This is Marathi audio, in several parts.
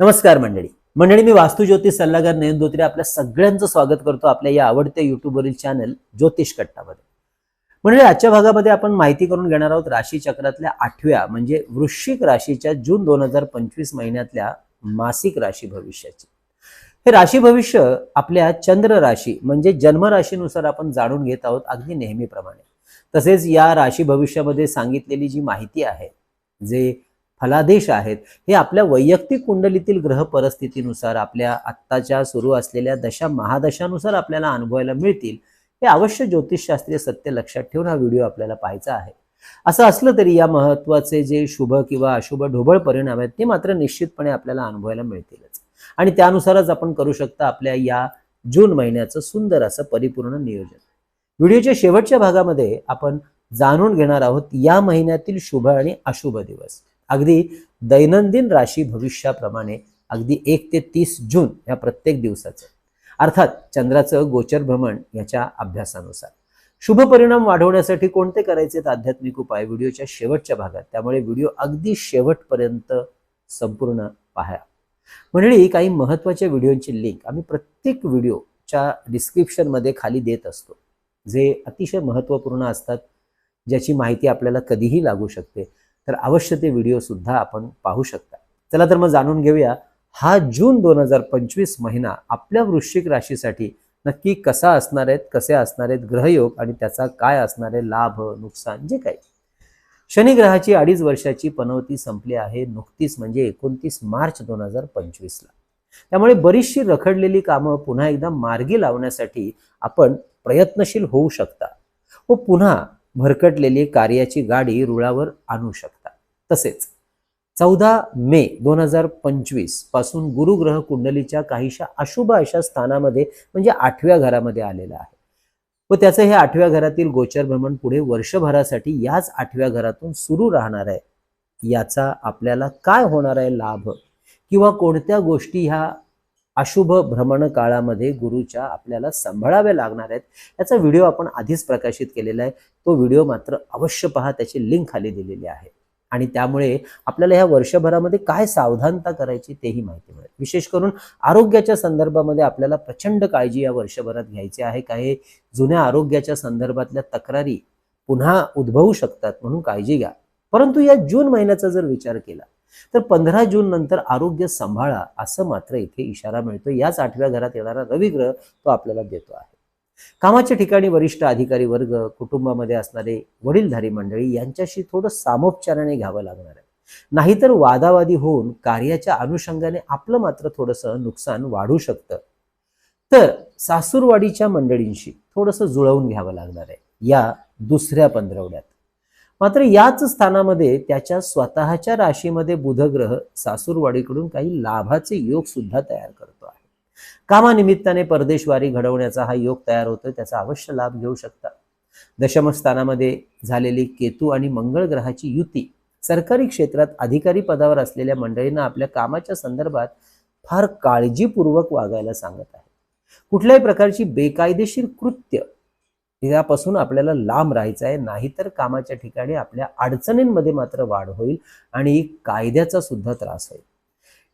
नमस्कार मंडळी. मंडळी मी वास्तू ज्योतिष सल्लागार नयन धोत्रे आपल्या सगळ्यांचं स्वागत करतो आपल्या या आवडत्या युट्यूबवरील चॅनल ज्योतिष कट्टामध्ये. मंडळी आजच्या भागामध्ये आपण माहिती करून घेणार आहोत राशी चक्रातल्या आठव्या म्हणजे वृश्चिक राशीच्या जून दोन हजार पंचवीस महिन्यातल्या मासिक राशी भविष्याची. हे राशी भविष्य आपल्या चंद्र राशी म्हणजे जन्म राशीनुसार आपण जाणून घेत आहोत अगदी नेहमीप्रमाणे. तसेच या राशी भविष्यामध्ये सांगितलेली जी माहिती आहे जे फलादेश आहेत. हे आपल्या वैयक्तिक कुंडलीतील ग्रह परिस्थितीनुसार आपल्या आत्ताच्या सुरू असलेल्या दशा महादशानुसार आपल्याला अनुभवायला मिळतील. हे अवश्य ज्योतिषशास्त्रीय सत्य लक्षात ठेवून हा व्हिडिओ आपल्याला पाहायचा आहे. असं असलं तरी या महत्त्वाचे जे शुभ किंवा अशुभ ढोबळ परिणाम आहेत ते मात्र निश्चितपणे आपल्याला अनुभवायला मिळतीलच. आणि त्यानुसारच आपण करू शकता आपल्या या जून महिन्याचं सुंदर असं परिपूर्ण नियोजन. व्हिडिओच्या शेवटच्या भागामध्ये आपण जाणून घेणार आहोत या महिन्यातील शुभ आणि अशुभ दिवस. अगदी दैनंदिन राशी भविष्याप्रमाणे अगदी एक ते तीस जून या प्रत्येक दिवसाचं. अर्थात चंद्राचं गोचर भ्रमण याच्या अभ्यासानुसार. शुभ परिणाम वाढवण्यासाठी कोणते करायचे आध्यात्मिक उपाय? व्हिडिओच्या शेवटच्या भागात. त्यामुळे व्हिडिओ अगदी शेवटपर्यंत संपूर्ण पाहा. मंडळी काही महत्त्वाच्या व्हिडिओची लिंक आम्ही प्रत्येक व्हिडिओच्या डिस्क्रिप्शनमध्ये खाली देत असतो. जे अतिशय महत्त्वपूर्ण असतात ज्याची माहिती आपल्याला कधीही लागू शकते. तर अवश्य ते व्हिडिओ सुद्धा आपण पाहू शकता. चला तर मग जाणून घेऊया हा जून दोन हजार पंचवीस महिना आपल्या वृश्चिक राशीसाठी नक्की कसा असणार आहेत कसे असणार आहेत ग्रहयोग आणि त्याचा काय असणार आहे लाभ नुकसान जे काही. शनी ग्रहाची अडीच वर्षाची पनवती संपली आहे नुकतीच म्हणजे एकोणतीस मार्च दोन हजार पंचवीसला. त्यामुळे बरीचशी रखडलेली कामं पुन्हा एकदा मार्गी लावण्यासाठी आपण प्रयत्नशील होऊ शकता. व पुन्हा भरकटलेली कार्याची गाडी रुळावर आणू शकता तसेच चौदा मे दोन हजार पंचवीसपासून गुरुग्रह कुंडलीच्या काहीशा अशुभ अशा स्थानामध्ये म्हणजे आठव्या घरामध्ये आलेला आहे. व त्याचं हे आठव्या घरातील गोचर भ्रमण पुढे वर्षभरासाठी याच आठव्या घरातून सुरू राहणार आहे. याचा आपल्याला काय होणार आहे लाभ? किंवा कोणत्या गोष्टी ह्या अशुभ भ्रमण काळामध्ये गुरुच्या आपल्याला सांभाळाव्या लागणार आहेत. याचा व्हिडिओ आपण आधीच प्रकाशित केलेला आहे. तो व्हिडिओ मात्र अवश्य पहा. त्याची लिंक खाली दिलेली आहे. आणि त्यामुळे आपल्याला ह्या वर्षभरामध्ये काय सावधानता करायची तेही माहिती मिळेल. विशेष करून आरोग्याच्या संदर्भामध्ये आपल्याला प्रचंड काळजी या वर्षभरात घ्यायची आहे. काही जुन्या आरोग्याच्या संदर्भातल्या तक्रारी पुन्हा उद्भवू शकतात म्हणून काळजी घ्या. परंतु या जून महिन्याचा जर विचार केला तर पंधरा जून नंतर आरोग्य सांभाळा असं मात्र इथे इशारा मिळतो याच आठव्या घरात येणारा रविग्रह तो आपल्याला देतो आहे. कामाच्या ठिकाणी वरिष्ठ अधिकारी वर्ग कुटुंबामध्ये असणारे वडीलधारी मंडळी यांच्याशी थोडं सामोपचाराने घ्यावं लागणार आहे. नाहीतर वादावादी होऊन कार्याच्या अनुषंगाने आपलं मात्र थोडंसं नुकसान वाढू शकतं. तर सासूरवाडीच्या मंडळींशी थोडंसं जुळवून घ्यावं लागणार आहे या दुसऱ्या पंधरवड्यात. मात्र याच स्थानामध्ये त्याच्या स्वतःच्या राशीमध्ये बुधग्रह सासूरवाडीकडून काही लाभाचे योग सुद्धा तयार करतो आहे. कामानिमित्ताने परदेशवारी घडवण्याचा हा योग तयार होतो त्याचा अवश्य लाभ घेऊ शकता. दशम स्थानामध्ये झालेली केतू आणि मंगळ ग्रहाची युती सरकारी क्षेत्रात अधिकारी पदावर असलेल्या मंडळींना आपल्या कामाच्या संदर्भात फार काळजीपूर्वक वागायला सांगत आहे. कुठल्याही प्रकारची बेकायदेशीर कृत्य यापासून आपल्याला लांब राहायचं आहे. नाहीतर कामाच्या ठिकाणी आपल्या अडचणींमध्ये मात्र वाढ होईल आणि कायद्याचा सुद्धा त्रास होईल.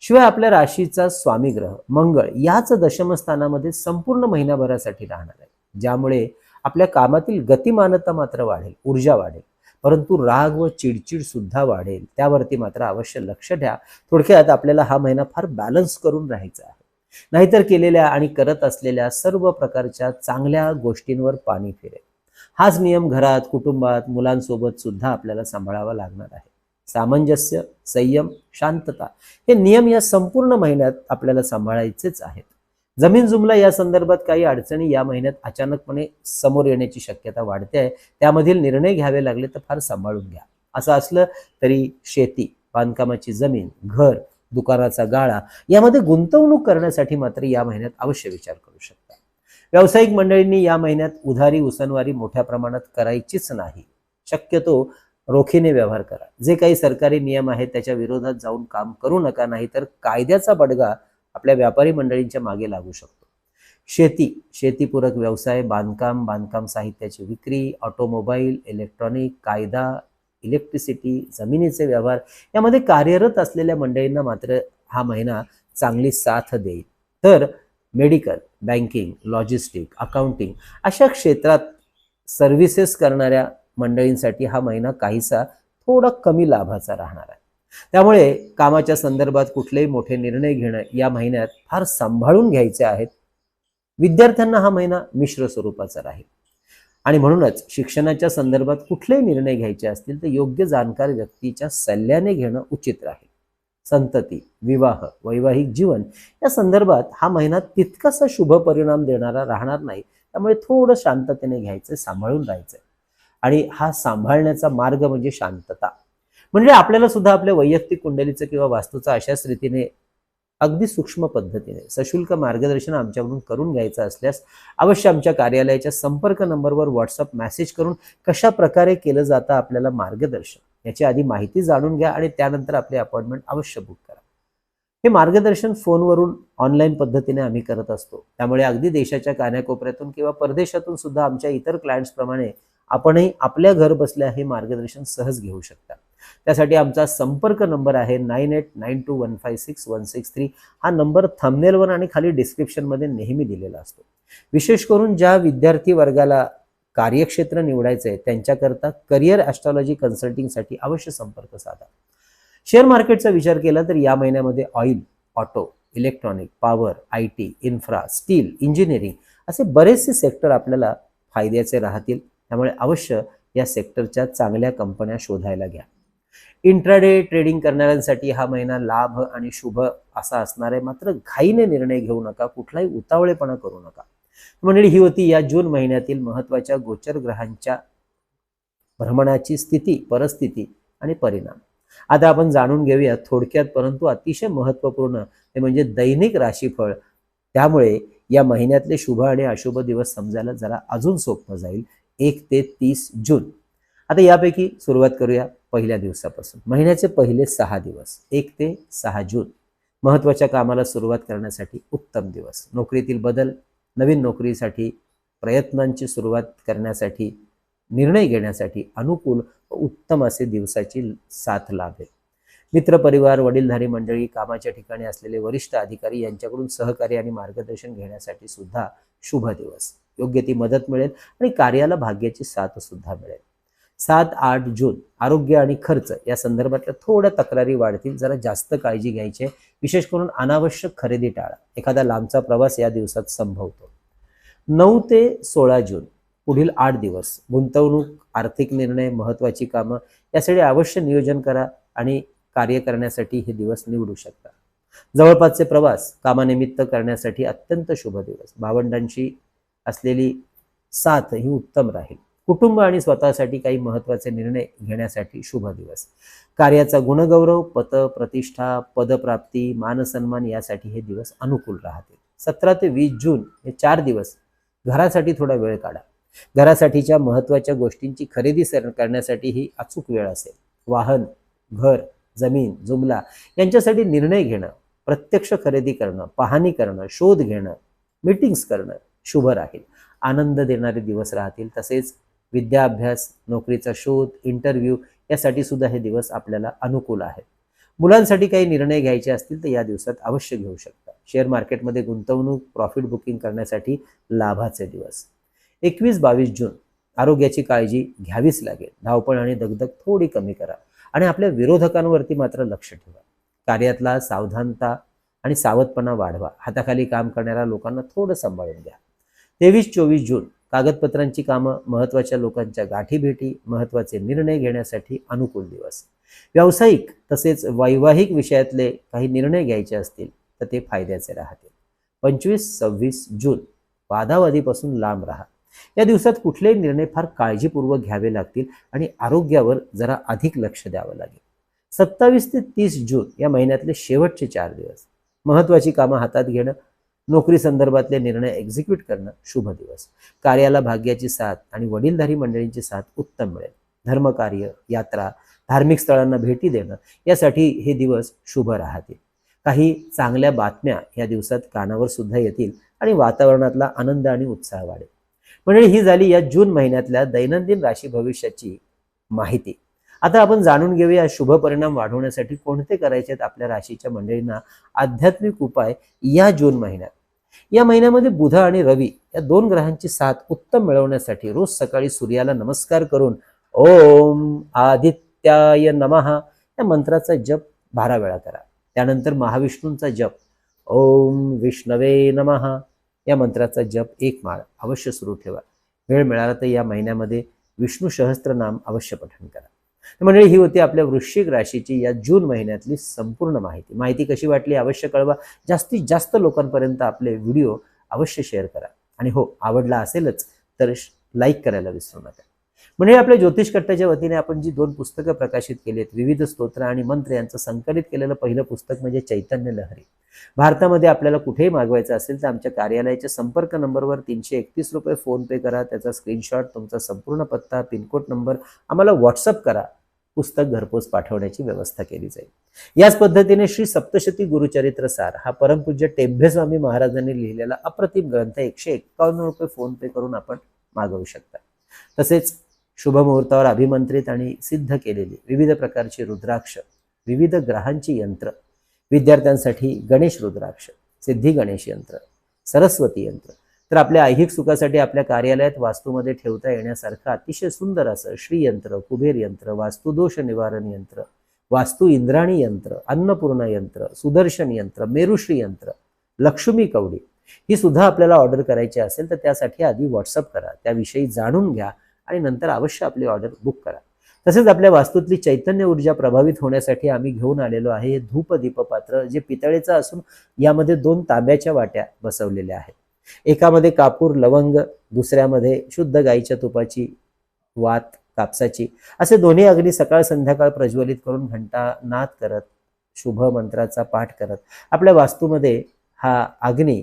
शिवाय आपल्या राशीचा स्वामी ग्रह मंगळ याच दशमस्थानामध्ये संपूर्ण महिनाभरासाठी राहणार आहे. ज्यामुळे आपल्या कामातील गतिमानता मात्र वाढेल ऊर्जा वाढेल. परंतु राग व चिडचिड सुद्धा वाढेल. त्यावरती मात्र अवश्य लक्ष द्या. थोडक्यात आपल्याला हा महिना फार बॅलन्स करून राहायचा आहे. नाहीतर केलेल्या आणि करत असलेल्या सर्व प्रकारच्या चांगल्या गोष्टींवर पाणी फिरेल. हाच नियम घरात कुटुंबात मुलांसोबत सुद्धा आपल्याला सांभाळावा लागणार आहे. सामंजस्य संयम शांतता हे नियम या संपूर्ण महिन्यात आपल्याला सांभाळायचेच आहेत. जमीन जुमला या संदर्भात काही अडचणी या महिन्यात अचानकपणे समोर येण्याची शक्यता वाढते आहे. त्यामधील निर्णय घ्यावे लागले तर फार सांभाळून घ्या. असं असलं तरी शेती बांधकामाची जमीन घर दुकानाचा गाळा यामध्ये गुंतवणूक करण्यासाठी मात्र या महिन्यात अवश्य विचार करू शकता. व्यावसायिक मंडळींनी या महिन्यात उधारी उसनवारी मोठ्या प्रमाणात करायचीच नाही. शक्यतो रोखीने व्यवहार करा. जे काही सरकारी नियम आहेत त्याच्या विरोधात जाऊन काम करू नका नाही तर कायद्याचा बडगा आपल्या व्यापारी मंडळींच्या मागे लागू शकतो. शेती शेतीपूरक व्यवसाय बांधकाम बांधकाम साहित्याची विक्री ऑटोमोबाईल इलेक्ट्रॉनिक कायदा इलेक्ट्रिसिटी जमिनीचे व्यवहार यामध्ये कार्यरत असलेल्या मंडळींना मात्र हा महिना चांगली साथ देईल. तर मेडिकल बँकिंग लॉजिस्टिक अकाउंटिंग अशा क्षेत्रात सर्व्हिसेस करणाऱ्या मंडळींसाठी हा महिना काहीसा थोडा कमी लाभाचा राहणार आहे. त्यामुळे कामाच्या संदर्भात कुठलेही मोठे निर्णय घेणं या महिन्यात फार सांभाळून घ्यायचे आहेत. विद्यार्थ्यांना हा महिना मिश्र स्वरूपाचा राहील. आणि म्हणूनच शिक्षणाच्या संदर्भात कुठलेही निर्णय घ्यायचे असतील तर योग्य जाणकार व्यक्तीच्या सल्ल्याने घेणं उचित राहील. संतती विवाह वैवाहिक जीवन या संदर्भात हा महिना तितकासा शुभ परिणाम देणारा राहणार नाही. त्यामुळे थोडं शांततेने घ्यायचं सांभाळून राहायचं. आणि हा सांभाळण्याचा मार्ग म्हणजे शांतता. म्हणजे आपल्याला सुद्धा आपल्या वैयक्तिक कुंडलीचं किंवा वास्तूचं अशाच रीतीने अगदी सूक्ष्म पद्धतीने. सशुल्क मार्गदर्शन आमच्याकडून करून घ्यायचं असल्यास अवश्य आमच्या कार्यालयाच्या संपर्क नंबरवर व्हॉट्सअप मेसेज करून कशा प्रकारे केलं जातं आपल्याला मार्गदर्शन याची आधी माहिती जाणून घ्या आणि त्यानंतर आपली अपॉइंटमेंट अवश्य बुक करा. हे मार्गदर्शन फोनवरून ऑनलाईन पद्धतीने आम्ही करत असतो. त्यामुळे अगदी देशाच्या कान्याकोपऱ्यातून किंवा परदेशातून सुद्धा आमच्या इतर क्लायंट्सप्रमाणे आपणही आपल्या घर बसल्या हे मार्गदर्शन सहज घेऊ शकता. त्यासाठी आमचा संपर्क नंबर आहे nine eight nine two one five six one six three. हा नंबर थंबनेलवर आणि खाली डिस्क्रिप्शनमध्ये नेहमी दिलेला असतो. विशेष करून ज्या विद्यार्थी वर्गाला कार्यक्षेत्र निवडायचं आहे त्यांच्याकरता करिअर ॲस्ट्रॉलॉजी कन्सल्टिंगसाठी अवश्य संपर्क साधा. शेअर मार्केटचा विचार केला तर या महिन्यामध्ये oil auto electronic power I T infra steel engineering असे बरेचसे सेक्टर आपल्याला फायद्याचे राहतील. त्यामुळे अवश्य या सेक्टरच्या चांगल्या कंपन्या शोधायला घ्या. इंट्राडे ट्रेडिंग करणाऱ्यांसाठी हा महिना लाभ आणि शुभ असा असणार आहे. मात्र घाईने निर्णय घेऊ नका कुठलाही उतावळेपणा करू नका. मंडळी ही होती या जून महिन्यातील महत्त्वाच्या गोचर ग्रहांच्या भ्रमणाची स्थिती परिस्थिती आणि परिणाम. आता आपण जाणून घेऊया थोडक्यात परंतु अतिशय महत्त्वपूर्ण ते म्हणजे दैनिक राशीफळ. त्यामुळे या महिन्यातले शुभ आणि अशुभ दिवस समजायला जरा अजून सोपं जाईल. एक ते तीस जून. आता यापैकी सुरुवात करूया. पहिल्या दिवसापासून. महिन्याचे पहिले सहा दिवस. एक ते सहा जून. महत्त्वाच्या कामाला सुरुवात करण्यासाठी उत्तम दिवस. नोकरीतील बदल नवीन नोकरीसाठी प्रयत्नांची सुरुवात करण्यासाठी निर्णय घेण्यासाठी अनुकूल व उत्तम असे दिवसाची साथ लाभेल. मित्रपरिवार वडीलधारी मंडळी कामाच्या ठिकाणी असलेले वरिष्ठ अधिकारी यांच्याकडून सहकार्य आणि मार्गदर्शन घेण्यासाठी सुद्धा शुभ दिवस. योग्य ती मदत मिळेल आणि कार्याला भाग्याची साथ सुद्धा मिळेल. सात आठ जून आरोग्य आणि खर्च या संदर्भातल्या थोड्या तक्रारी वाढतील. जरा जास्त काळजी घ्यायची. विशेष करून अनावश्यक खरेदी टाळा. एखादा लांबचा प्रवास या दिवसात संभवतो. नऊ ते सोळा जून पुढील आठ दिवस गुंतवणूक आर्थिक निर्णय महत्वाची कामं यासाठी अवश्य नियोजन करा आणि कार्य करण्यासाठी हे दिवस निवडू शकता. जवळपासचे प्रवास कामानिमित्त करण्यासाठी अत्यंत शुभ दिवस. भावंडांची असलेली साथ ही उत्तम राहील. कुटुंब आणि स्वतःसाठी काही महत्त्वाचे निर्णय घेण्यासाठी शुभ दिवस. कार्याचा गुणगौरव पत प्रतिष्ठा पदप्राप्ती मानसन्मान यासाठी हे दिवस अनुकूल राहतील. सतरा ते वीस जून हे चार दिवस. घरासाठी थोडा वेळ काढा. घरासाठीच्या महत्त्वाच्या गोष्टींची खरेदी सर- करण्यासाठी ही अचूक वेळ असेल. वाहन घर जमीन जुमला यांच्यासाठी निर्णय घेणं प्रत्यक्ष खरेदी करणं पाहणी करणं शोध घेणं मीटिंग्स करणं शुभ राहील. आनंद देणारे दिवस राहतील तसेच विद्याभ्यास नोकरीचा शोध इंटरव्ह्यू यासाठी सुद्धा हे दिवस आपल्याला अनुकूल आहेत. मुलांसाठी काही निर्णय घ्यायचे असतील तर या दिवसात अवश्य घेऊ शकता. शेअर मार्केटमध्ये गुंतवणूक प्रॉफिट बुकिंग करण्यासाठी लाभाचे दिवस. एकवीस बावीस जून आरोग्याची काळजी घ्यावीच लागेल. धावपळ आणि दगदग थोडी कमी करा आणि आपल्या विरोधकांवरती मात्र लक्ष ठेवा. कार्यातला सावधानता आणि सावधपणा वाढवा. हाताखाली काम करणाऱ्या लोकांना थोडं सांभाळून घ्या. तेवीस चोवीस जून कागदपत्रांची कामं महत्त्वाच्या लोकांच्या गाठीभेटी महत्त्वाचे निर्णय घेण्यासाठी अनुकूल दिवस. व्यावसायिक तसेच वैवाहिक विषयातले काही निर्णय घ्यायचे असतील तर ते फायद्याचे राहतील. पंचवीस सव्वीस जून वादावादीपासून लांब राहा. या दिवसात कुठलेही निर्णय फार काळजीपूर्वक घ्यावे लागतील आणि आरोग्यावर जरा अधिक लक्ष द्यावं लागेल. सत्तावीस ते तीस जून या महिन्यातले शेवटचे चार दिवस. महत्त्वाची कामं हातात घेणं नोकरी संदर्भातले निर्णय एक्झिक्यूट करणं शुभ दिवस. कार्याला भाग्याची साथ आणि वडीलधारी मंडळींची साथ उत्तम मिळेल. धर्मकार्य यात्रा धार्मिक स्थळांना भेटी देणं यासाठी हे दिवस शुभ राहतील. काही चांगल्या बातम्या या दिवसात कानावर सुद्धा येतील आणि वातावरणातला आनंद आणि उत्साह वाढेल. म्हणजे ही झाली या जून महिन्यातल्या दैनंदिन राशी भविष्याची माहिती. आता आपण जाणून घेऊया शुभ परिणाम वाढवण्यासाठी कोणते करायचे आहेत आपल्या राशीच्या मंडळींना आध्यात्मिक उपाय या जून महिन्यात. या महिन्यामध्ये बुध आणि रवी या दोन ग्रहांची साथ उत्तम मिळवण्यासाठी रोज सकाळी सूर्याला नमस्कार करून ओम आदित्याय नमः या मंत्राचा जप बारा वेळा करा. त्यानंतर महाविष्णूंचा जप ओम विष्णवे नमहा या मंत्राचा जप एक माळ अवश्य सुरू ठेवा. वेळ मिळाला तर या महिन्यामध्ये विष्णू सहस्त्रनाम अवश्य पठण करा. मंडळी ही होती आपल्या वृश्चिक राशीची या जून महिन्यातली संपूर्ण माहिती. माहिती कशी वाटली अवश्य कळवा. जास्तीत जास्त लोकांपर्यंत आपले व्हिडिओ अवश्य शेअर करा. आणि हो आवडला असेलच तर लाईक करायला विसरू नका. म्हणजे आपल्या ज्योतिष कट्ट्याच्या वतीने आपण जी दोन पुस्तकं प्रकाशित केली आहेत विविध स्तोत्र आणि मंत्र यांचं संकलित केलेलं पहिलं पुस्तक म्हणजे चैतन्य लहरी. भारतामध्ये आपल्याला कुठेही मागवायचं असेल तर आमच्या कार्यालयाच्या संपर्क नंबरवर तीनशे एकतीस रुपये फोन पे करा त्याचा स्क्रीनशॉट तुमचा संपूर्ण पत्ता पिनकोड नंबर आम्हाला व्हॉट्सअप करा. पुस्तक घरपोच पाठवण्याची व्यवस्था केली जाईल. याच पद्धतीने श्री सप्तशती गुरुचरित्र सार हा परमपूज्य टेंभेस्वामी महाराजांनी लिहिलेला अप्रतिम ग्रंथ एकशे एक्कावन्न रुपये फोन पे करून आपण मागवू शकता. तसेच शुभ मुहूर्तावर अभिमंत्रित आणि सिद्ध केलेली विविध प्रकारची रुद्राक्ष विविध ग्रहांची यंत्र विद्यार्थ्यांसाठी गणेश रुद्राक्ष सिद्धी गणेश यंत्र सरस्वती यंत्र. तर आपल्या ऐहिक सुखासाठी आपल्या कार्यालयात वास्तूमध्ये ठेवता येण्यासारखं अतिशय सुंदर असं श्रीयंत्र कुबेर यंत्र वास्तुदोष निवारण यंत्र वास्तू इंद्राणी यंत्र अन्नपूर्णा यंत्र सुदर्शन यंत्र मेरुश्री यंत्र लक्ष्मी कवडी ही सुद्धा आपल्याला ऑर्डर करायची असेल तर त्यासाठी आधी व्हॉट्सअप करा. त्याविषयी जाणून घ्या. आणि नंतर अवश्य आपली ऑर्डर बुक करा. तसेच आपल्या वास्तूतली चैतन्य ऊर्जा प्रभावित होण्यासाठी आम्ही घेऊन आलेलो आहे हे धूप दीपपात्र जे पितळेचं असून यामध्ये दोन तांब्याच्या वाट्या बसवलेल्या आहेत. एकामध्ये कापूर लवंग दुसऱ्यामध्ये शुद्ध गाईच्या तुपाची वात कापसाची. असे दोन्ही अग्नी सकाळ संध्याकाळ प्रज्वलित करून घंटा नाद करत शुभ मंत्राचा पाठ करत आपल्या वास्तूमध्ये हा अग्नी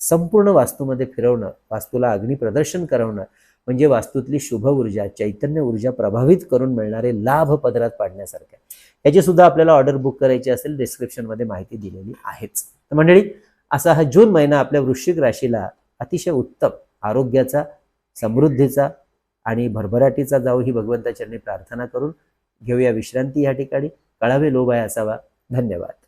संपूर्ण वास्तूमध्ये फिरवणं वास्तूला अग्नी प्रदर्शन करवणं म्हणजे वास्तूतली शुभ ऊर्जा चैतन्य ऊर्जा प्रभावित करून मिळणारे लाभ पदरात पाडण्यासारखे याची सुद्धा आपल्याला ऑर्डर बुक करायची असेल डिस्क्रिप्शनमध्ये माहिती दिलेली आहेच. तर मंडळी असा हा जून महिना आपल्या वृश्चिक राशीला अतिशय उत्तम आरोग्याचा समृद्धीचा आणि भरभराटीचा जाऊ ही भगवंताचरणी प्रार्थना करून घेऊया विश्रांती या ठिकाणी. कळावे लोभ आहे असावा. धन्यवाद.